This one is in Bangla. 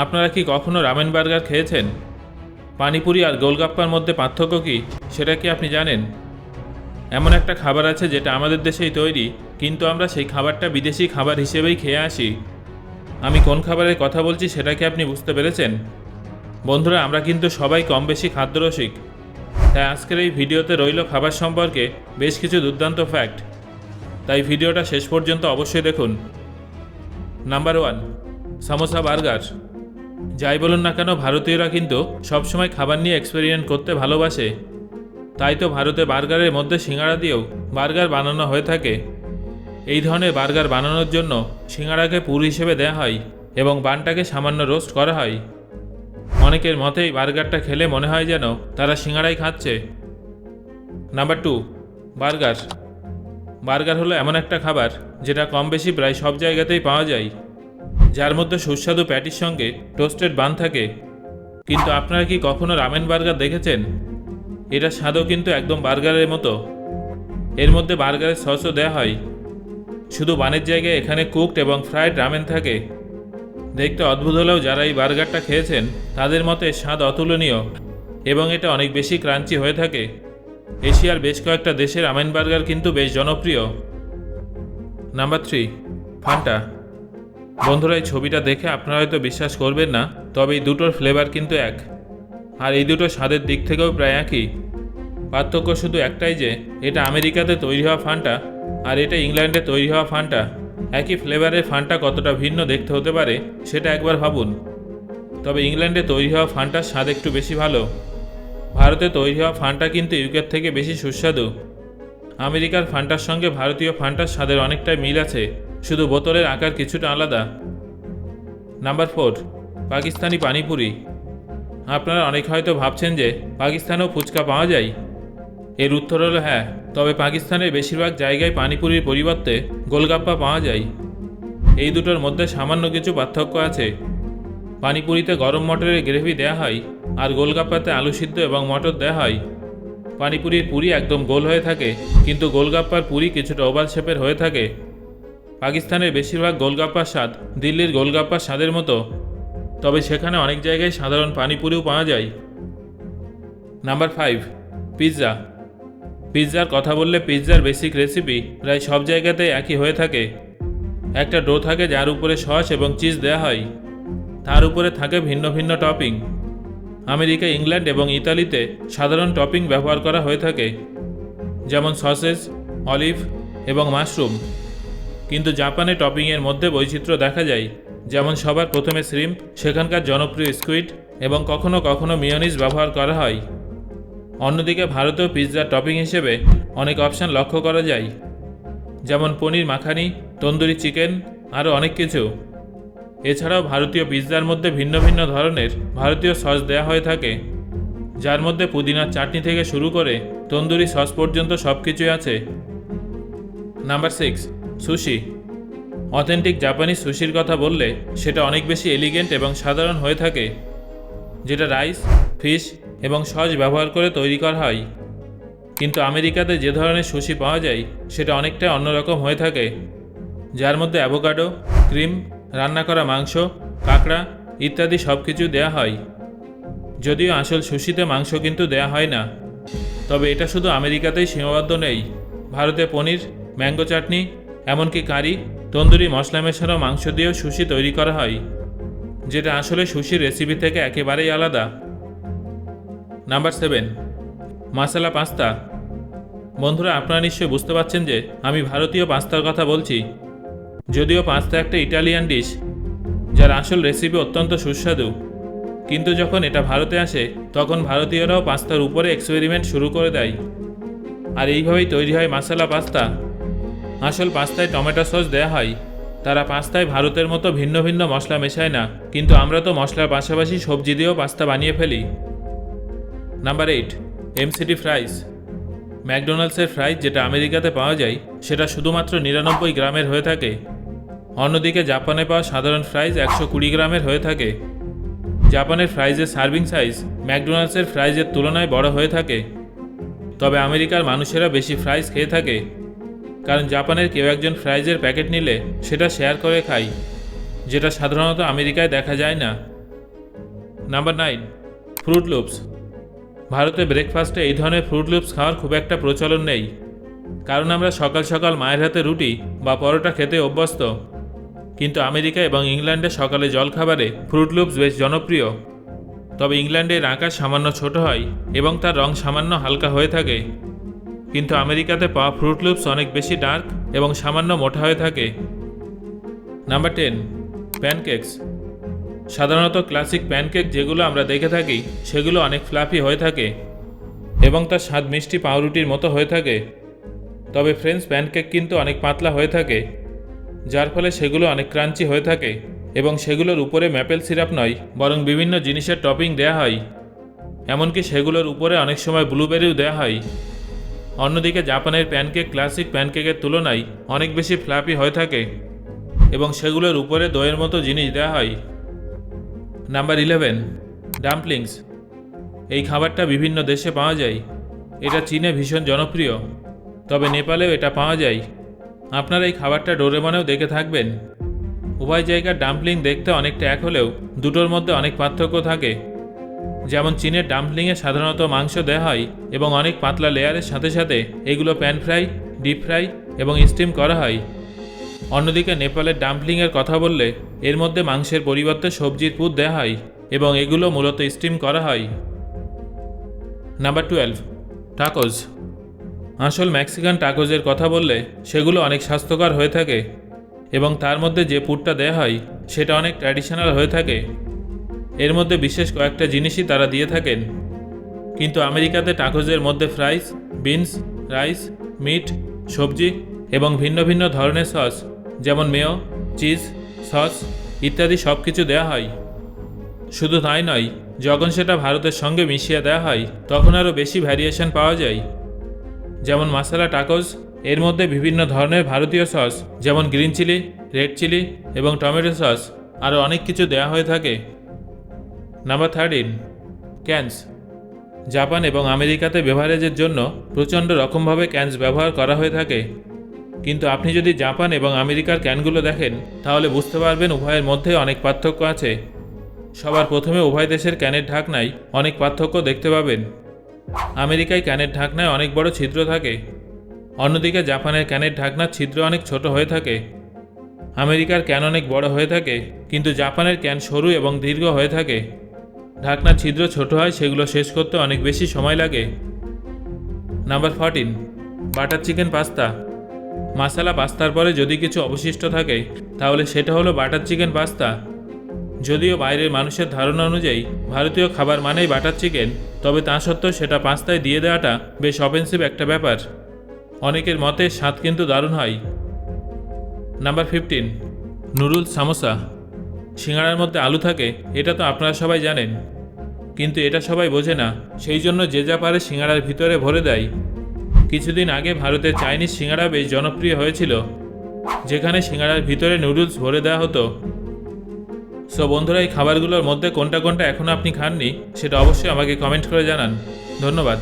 আপনারা কি কখনো রামেন বার্গার খেয়েছেন? পানিপুরি আর গোলগাপ্পার মধ্যে পার্থক্য কি, সেটা কি আপনি জানেন? এমন একটা খাবার আছে যেটা আমাদের দেশেই তৈরি, কিন্তু আমরা সেই খাবারটা বিদেশি খাবার হিসেবেই খেয়ে আসি। আমি কোন খাবারের কথা বলছি সেটা কি আপনি বুঝতে পেরেছেন? বন্ধুরা, আমরা কিন্তু সবাই কম বেশি খাদ্যরসিক। তাই আজকের এই ভিডিওতে রইল খাবার সম্পর্কে বেশ কিছু দুর্দান্ত ফ্যাক্ট তাই ভিডিওটা শেষ পর্যন্ত অবশ্যই দেখুন। নাম্বার ওয়ান সামোসা বার্গার যাই বলুন না কেন, ভারতীয়রা কিন্তু সবসময় খাবার নিয়ে এক্সপেরিমেন্ট করতে ভালোবাসে। তাই তো ভারতে বার্গারের মধ্যে সিঙ্গাড়া দিয়েও বার্গার বানানো হয়ে থাকে। এই ধরনের বার্গার বানানোর জন্য সিঙ্গাড়াকে পুর হিসেবে দেওয়া হয় এবং বানটাকে সামান্য রোস্ট করা হয়। অনেকের মতেই বার্গারটা খেলে মনে হয় যেন তারা সিঙ্গাড়াই খাচ্ছে। Number two, burger. বার্গার হলো এমন একটা খাবার যেটা কম বেশি প্রায় সব জায়গাতেই পাওয়া যায়। যার মধ্যে সুস্বাদু প্যাটির সঙ্গে টোস্টেড বান থাকে। কিন্তু আপনারা কি কখনো রামেন বার্গার দেখেছেন? এটা স্বাদও কিন্তু একদম বার্গারের মতো। এর মধ্যে বার্গারের সসও দেওয়া হয়। শুধু বানের জায়গায় এখানে কুকড এবং ফ্রাইড রামেন থাকে। দেখতে অদ্ভুত হলেও যারা এই বার্গারটা খেয়েছেন, তাদের মতে স্বাদ অতুলনীয় এবং এটা অনেক বেশি ক্রাঞ্চি হয়ে থাকে। এশিয়ার বেশ কয়েকটা দেশের রামেন বার্গার কিন্তু বেশ জনপ্রিয়। Number three, Fanta. বন্ধুরা, এই ছবিটা দেখে আপনারা হয়তো বিশ্বাস করবেন না, তবে এই দুটোর ফ্লেভার কিন্তু এক। আর এই দুটো স্বাদের দিক থেকেও প্রায় একই। পার্থক্য শুধু একটাই যে, এটা আমেরিকাতে তৈরি হওয়া ফান্টা আর এটা ইংল্যান্ডে তৈরি হওয়া ফান্টা। একই ফ্লেভারের ফান্টা কতটা ভিন্ন দেখতে হতে পারে, সেটা একবার ভাবুন। তবে ইংল্যান্ডে তৈরি হওয়া ফান্টার স্বাদ একটু বেশি ভালো। ভারতে তৈরি হওয়া ফান্টা কিন্তু ইউকের থেকে বেশি সুস্বাদু। আমেরিকার ফান্টার সঙ্গে ভারতীয় ফান্টার স্বাদের অনেকটাই মিল আছে। শুধু বোতলের আকার কিছুটা আলাদা। Number four, Pakistani panipuri. আপনারা অনেক হয়তো ভাবছেন যে পাকিস্তানেও ফুচকা পাওয়া যায়। এর উত্তর হলো হ্যাঁ তবে পাকিস্তানের বেশিরভাগ জায়গায় পানিপুরির পরিবর্তে গোলগাপ্পা পাওয়া যায়। এই দুটোর মধ্যে সামান্য কিছু পার্থক্য আছে। পানিপুরিতে গরম মটরের গ্রেভি দেওয়া হয় আর গোলগাপ্পাতে আলু সিদ্ধ এবং মটর দেওয়া হয়। পানিপুরির পুরি একদম গোল হয়ে থাকে, কিন্তু গোলগাপ্পার পুরি কিছুটা ওভাল শেপের হয়ে থাকে। পাকিস্তানের বেশিরভাগ গোলগাপ্পার স্বাদ দিল্লির গোলগাপ্পার স্বাদের মতো। তবে সেখানে অনেক জায়গায় সাধারণ পানিপুরিও পাওয়া যায়। Number five, pizza. পিৎজার কথা বললে পিৎজার বেসিক রেসিপি প্রায় সব জায়গাতেই একই হয়ে থাকে। একটা ডো থাকে যার উপরে সস এবং চিজ দেওয়া হয়। তার উপরে থাকে ভিন্ন ভিন্ন টপিং। আমেরিকা, ইংল্যান্ড এবং ইতালিতে সাধারণ টপিং ব্যবহার করা হয়ে থাকে। যেমন সসেজ অলিভ এবং মাশরুম। কিন্তু জাপানে টপিংয়ের মধ্যে বৈচিত্র্য দেখা যায়, যেমন সবার প্রথমে শ্রিম্প, সেখানকার জনপ্রিয় স্কুইড এবং কখনো কখনো মিওনিজ ব্যবহার করা হয়। অন্যদিকে ভারতেও পিৎজার টপিং হিসেবে অনেক অপশান লক্ষ্য করা যায়, যেমন পনির মাখানি, তন্দুরি চিকেন, আরও অনেক কিছু। এছাড়াও ভারতীয় পিৎজার মধ্যে ভিন্ন ভিন্ন ধরনের ভারতীয় সস দেওয়া হয়ে থাকে, যার মধ্যে পুদিনার চাটনি থেকে শুরু করে তন্দুরি সস পর্যন্ত সব কিছুই আছে। Number six sushi, authentic Japanese Sushir কথা বললে সেটা অনেক বেশি এলিগেন্ট এবং সাধারণ হয়ে থাকে, যেটা রাইস ফিশ এবং সস ব্যবহার করে তৈরি করা হয়। কিন্তু আমেরিকাতে যে ধরনের সুশি পাওয়া যায়, সেটা অনেকটাই অন্যরকম হয়ে থাকে, যার মধ্যে অ্যাভোকাডো ক্রিম রান্না করা মাংস, কাঁকড়া ইত্যাদি সব কিছু দেওয়া হয়। যদিও আসল সুশিতে মাংস কিন্তু দেয়া হয় না, তবে এটা শুধু আমেরিকাতেই সীমাবদ্ধ নেই। ভারতে পনির, ম্যাঙ্গো চাটনি এমনকি কারি, তন্দুরি, মশলা মেশানো মাংস দিয়েও সুশি তৈরি করা হয়, যেটা আসলে সুশির রেসিপি থেকে একেবারেই আলাদা। Number seven masala pasta. বন্ধুরা, আপনারা নিশ্চয়ই বুঝতে পারছেন যে আমি ভারতীয় পাস্তার কথা বলছি। যদিও পাস্তা একটা ইটালিয়ান ডিশ যার আসল রেসিপি অত্যন্ত সুস্বাদু। কিন্তু যখন এটা ভারতে আসে, তখন ভারতীয়রাও পাস্তার উপরে এক্সপেরিমেন্ট শুরু করে দেয়। আর এইভাবেই তৈরি হয় মাসালা পাস্তা। আসল পাস্তায় টমেটো সস দেওয়া হয়। তারা পাস্তায় ভারতের মতো ভিন্ন ভিন্ন মশলা মেশায় না, কিন্তু আমরা তো মশলার পাশাপাশি সবজি দিয়েও পাস্তা বানিয়ে ফেলি। নাম্বার এইট এমসিটি ফ্রাইস ম্যাকডোনাল্ডসের ফ্রাইজ যেটা আমেরিকাতে পাওয়া যায়, সেটা শুধুমাত্র নিরানব্বই গ্রামের হয়ে থাকে। অন্যদিকে জাপানে পাওয়া সাধারণ ফ্রাইজ একশো কুড়ি গ্রামের হয়ে থাকে। জাপানের ফ্রাইজের সার্ভিং সাইজ ম্যাকডোনাল্ডসের ফ্রাইজের তুলনায় বড় হয়ে থাকে। তবে আমেরিকার মানুষেরা বেশি ফ্রাইজ খেয়ে থাকে। কারণ জাপানের কেউ একজন ফ্রাইজের প্যাকেট নিলে সেটা শেয়ার করে খাই, যেটা সাধারণত আমেরিকায় দেখা যায় না। নাম্বার নাইন ফ্রুট লুপস ভারতে ব্রেকফাস্টে এই ধরনের ফ্রুট লুপস খাওয়ার খুব একটা প্রচলন নেই, কারণ আমরা সকাল সকাল মায়ের হাতে রুটি বা পরোটা খেতে অভ্যস্ত। কিন্তু আমেরিকা এবং ইংল্যান্ডে সকালে জলখাবারে ফ্রুট লুপস বেশ জনপ্রিয়। তবে ইংল্যান্ডের আকার সামান্য ছোট হয় এবং তার রং সামান্য হালকা হয়ে থাকে। কিন্তু আমেরিকাতে পাওয়া ফ্রুট লুপস অনেক বেশি ডার্ক এবং সামান্য মোটা হয়ে থাকে। নাম্বার টেন প্যানকেকস সাধারণত ক্লাসিক প্যানকেক যেগুলো আমরা দেখে থাকি, সেগুলো অনেক ফ্লাফি হয়ে থাকে এবং তার স্বাদ মিষ্টি পাউরুটির মতো হয়ে থাকে। তবে ফ্রেঞ্চ প্যানকেক কিন্তু অনেক পাতলা হয়ে থাকে, যার ফলে সেগুলো অনেক ক্রাঞ্চি হয়ে থাকে এবং সেগুলোর উপরে ম্যাপেল সিরাপ নয়, বরং বিভিন্ন জিনিসের টপিং দেয়া হয়। এমনকি সেগুলোর উপরে অনেক সময় ব্লুবেরিও দেওয়া হয়। অন্যদিকে জাপানের প্যানকেক ক্লাসিক প্যানকেকের তুলনায় অনেক বেশি ফ্লাপি হয়ে থাকে এবং সেগুলোর উপরে দইয়ের মতো জিনিস দেওয়া হয়। Number eleven, dumplings. এই খাবারটা বিভিন্ন দেশে পাওয়া যায়। এটা চীনে ভীষণ জনপ্রিয়। তবে নেপালেও এটা পাওয়া যায়। আপনারা এই খাবারটা ডোরেমনেও দেখে থাকবেন। উভয় জায়গার ডাম্পলিং দেখতে অনেকটা এক হলেও দুটোর মধ্যে অনেক পার্থক্য থাকে। যেমন চীনের ডাম্পলিংয়ে সাধারণত মাংস দেওয়া হয় এবং অনেক পাতলা লেয়ারের সাথে সাথে এগুলো প্যান ফ্রাই, ডিপ ফ্রাই এবং স্টিম করা হয়। অন্যদিকে নেপালের ডাম্পলিংয়ের কথা বললে এর মধ্যে মাংসের পরিবর্তে সবজির পুর দেওয়া হয় এবং এগুলো মূলত স্টিম করা হয়। নাম্বার টুয়েলভ টাকোজ আসল মেক্সিকান টাকোজের কথা বললে সেগুলো অনেক স্বাস্থ্যকর হয়ে থাকে এবং তার মধ্যে যে পুরটা দেওয়া হয় সেটা অনেক ট্র্যাডিশনাল হয়ে থাকে। এর মধ্যে বিশেষ কয়েকটা জিনিসই তারা দিয়ে থাকেন। কিন্তু আমেরিকাতে টাকোজের মধ্যে ফ্রাইস, বিনস, রাইস, মিট, সবজি এবং ভিন্ন ভিন্ন ধরনের সস, যেমন মেয়, চিজ, সস ইত্যাদি সব কিছু দেওয়া হয়। শুধু তাই নয়, যখন সেটা ভারতের সঙ্গে মিশিয়ে দেওয়া হয়, তখন আরও বেশি ভ্যারিয়েশন পাওয়া যায়। যেমন মাসালা টাকোজ, এর মধ্যে বিভিন্ন ধরনের ভারতীয় সস, যেমন গ্রিন চিলি, রেড চিলি এবং টমেটো সস, আরও অনেক কিছু দেওয়া হয়ে থাকে। নাম্বার থার্টিন ক্যানস জাপান এবং আমেরিকাতে বেভারেজের জন্য প্রচণ্ড রকমভাবে ক্যানস ব্যবহার করা হয়ে থাকে। কিন্তু আপনি যদি জাপান এবং আমেরিকার ক্যানগুলো দেখেন, তাহলে বুঝতে পারবেন উভয়ের মধ্যে অনেক পার্থক্য আছে। সবার প্রথমে উভয় দেশের ক্যানের ঢাকনায় অনেক পার্থক্য দেখতে পাবেন। আমেরিকায় ক্যানের ঢাকনায় অনেক বড় ছিদ্র থাকে। অন্যদিকে জাপানের ক্যানের ঢাকনার ছিদ্র অনেক ছোট হয়ে থাকে। আমেরিকার ক্যান অনেক বড় হয়ে থাকে, কিন্তু জাপানের ক্যান সরু এবং দীর্ঘ হয়ে থাকে। ঢাকনার ছিদ্র ছোট হয়, সেগুলো শেষ করতে অনেক বেশি সময় লাগে। Number fourteen butter chicken pasta. Masala পাস্তার পরে যদি কিছু অবশিষ্ট থাকে, তাহলে সেটা হলো বাটার চিকেন পাস্তা। যদিও বাইরের মানুষের ধারণা অনুযায়ী, ভারতীয় খাবার মানেই বাটার চিকেন, তবে তা সত্ত্বেও সেটা পাস্তায় দিয়ে দেওয়াটা বেশ অফেন্সিভ একটা ব্যাপার। অনেকের মতে স্বাদ কিন্তু দারুণ হয়। Number fifteen noodles samosa. সিঙ্গাড়ার মধ্যে আলু থাকে, এটা তো আপনারা সবাই জানেন। কিন্তু এটা সবাই বোঝে না। সেই জন্য যে যা পারে সিঙ্গাড়ার ভিতরে ভরে দেয়। কিছুদিন আগে ভারতে চাইনিজ সিঙ্গাড়া বেশ জনপ্রিয় হয়েছিল, যেখানে সিঙ্গাড়ার ভিতরে নুডলস ভরে দেওয়া হতো। সো বন্ধুরা, এই খাবারগুলোর মধ্যে কোনটা কোনটা এখনও আপনি খাননি, সেটা অবশ্যই আমাকে কমেন্ট করে জানান। ধন্যবাদ।